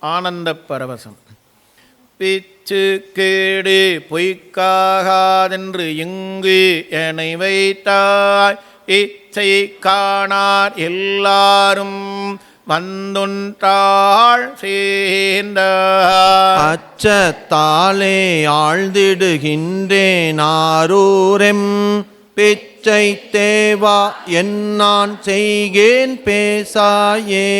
ஆனந்த பரவசம். பிச்சு கேடு பொய்க்காகாதென்று இங்கு என்னை வைத்தாய். இச்சை காணார் எல்லாரும் வந்துன்றாள் சேர்ந்த. அச்சத்தாலே ஆழ்ந்திடுகின்றேன் ஆரூரெம். பிச்சை தேவா என்னான் செய்கேன் பேசாயே.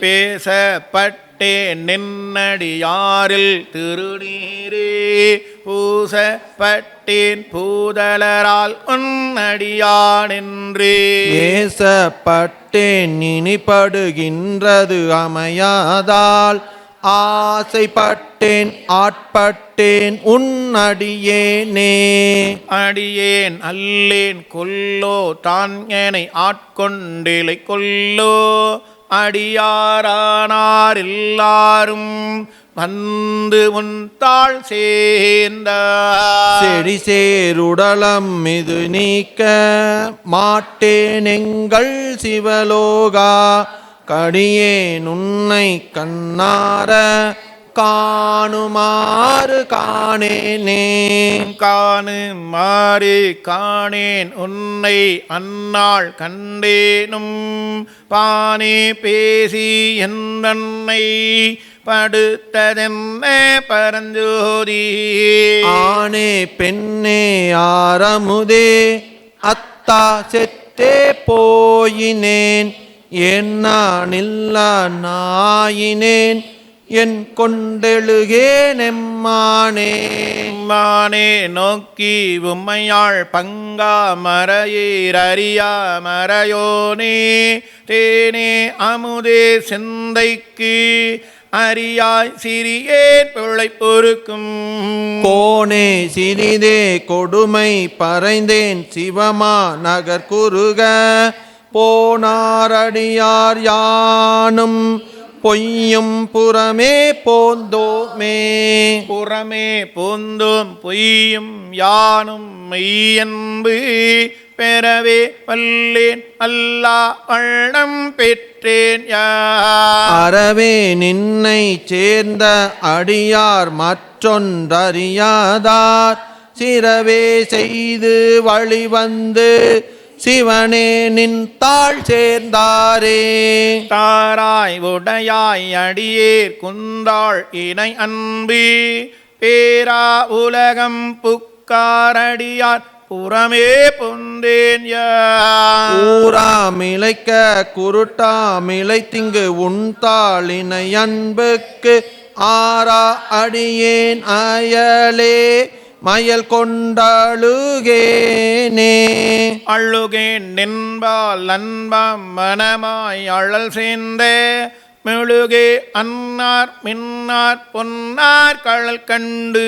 பேசப்பட்டேன் நின்னடியாரில் திருநீரே. பூசப்பட்டேன் பூதலரால் உன்னடியானென்றே. ஏசப்பட்டேன் இனிப்படுகின்றது அமையாதால். ஆசைப்பட்டேன் ஆட்பட்டேன் உன்னடியேனே அடியேன். அல்லேன் கொல்லோ தான் என்னை ஆட்கொண்டிலை கொல்லோ. அடியாரானார் எல்லாரும் வந்து உன் தாழ் சேர்ந்த. செடி சேருடலம் இது நீக்க மாட்டேன் எங்கள் சிவலோகா. கடியேன் உன்னை கண்ணார காணுமாறு காணேனே. காணு மாறு காணேன் உன்னை அந்நாள் கண்டேனும். பானே பேசி என்னை படுத்ததென்ன பரஞ்சோதி. ஆணே பெண்ணே ஆரமுதே அத்தா செத்தே போயினேன். என்னானில்ல நாயினேன் என் கொண்டெழுகேன் எம்மானே. மானே நோக்கி உம்மையாள் பங்கா மறையீர் அறியா மறையோனே. தேனே அமுதே சிந்தைக்கு அறியாய் சிறியேன் பிழை பொறுக்கும். கோனே சிறிதே கொடுமை பறைந்தேன் சிவமா நகர் குறுக போனாரடியார் யானும் பொய்யும் புறமே போந்தோமே. புறமே பொந்தும் பொய்யும் யானும் மெய்யன்பு பெறவே வல்லேன் அல்லா வண்ணம் பெற்றேன் யார்? அறவே நின்னை சேர்ந்த அடியார் மற்றொன்றறியாதார். சிறவே செய்து வழிவந்து சிவனே நின் தாழ் சேர்ந்தாரே. தாராய் உடையாய் அடியேர் குந்தாள் இணை அன்பு. பேரா உலகம் புக்காரடியார் புறமே பொந்தேன் யார் ஊரா மிளைக்க குருட்டா மிளைத்திங்கு உண்தாளினை அன்புக்கு ஆரா அடியேன் அயலே. மயல் கொண்டாழுகேனே அழுகேன் நின்பால் அன்பம் மனமாய் அழல் சேர்ந்தே. மெழுகே அன்னார் மின்னார் பொன்னார் கழல் கண்டு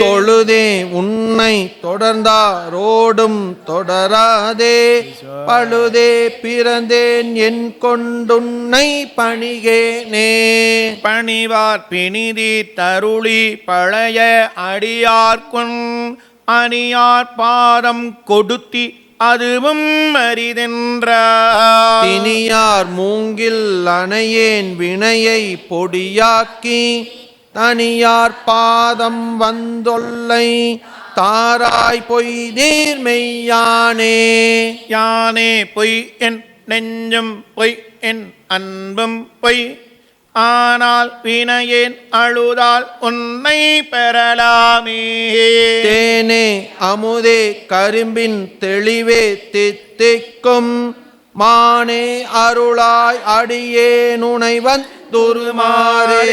தொழுதே உன்னை தொடர்ந்தாரோடும் தொடராதே. பழுதே பிறந்தேன் என் கொண்டுன்னை பணிகேனே. பணிவார் பிணிதி தருளி பழைய அடியார்க்குன் அணியார் பாதம் கொடுத்தி அதுவும் அரிதென்றார் மூங்கில் அணையேன் வினையை பொடியாக்கி தனியார் பாதம் வந்தொல்லை தாராய் பொய் நீர்மெய்யானே யானே பொய் என் நெஞ்சும் பொய் என் அன்பும் பொய் ஆனால் வினையேன் அழுதால் உன்னை பெறலாமே. தேனே அமுதே கரும்பின் தெளிவே தித்திக்கும். மானே அருளாய் அடியே நுனை துருமாறே.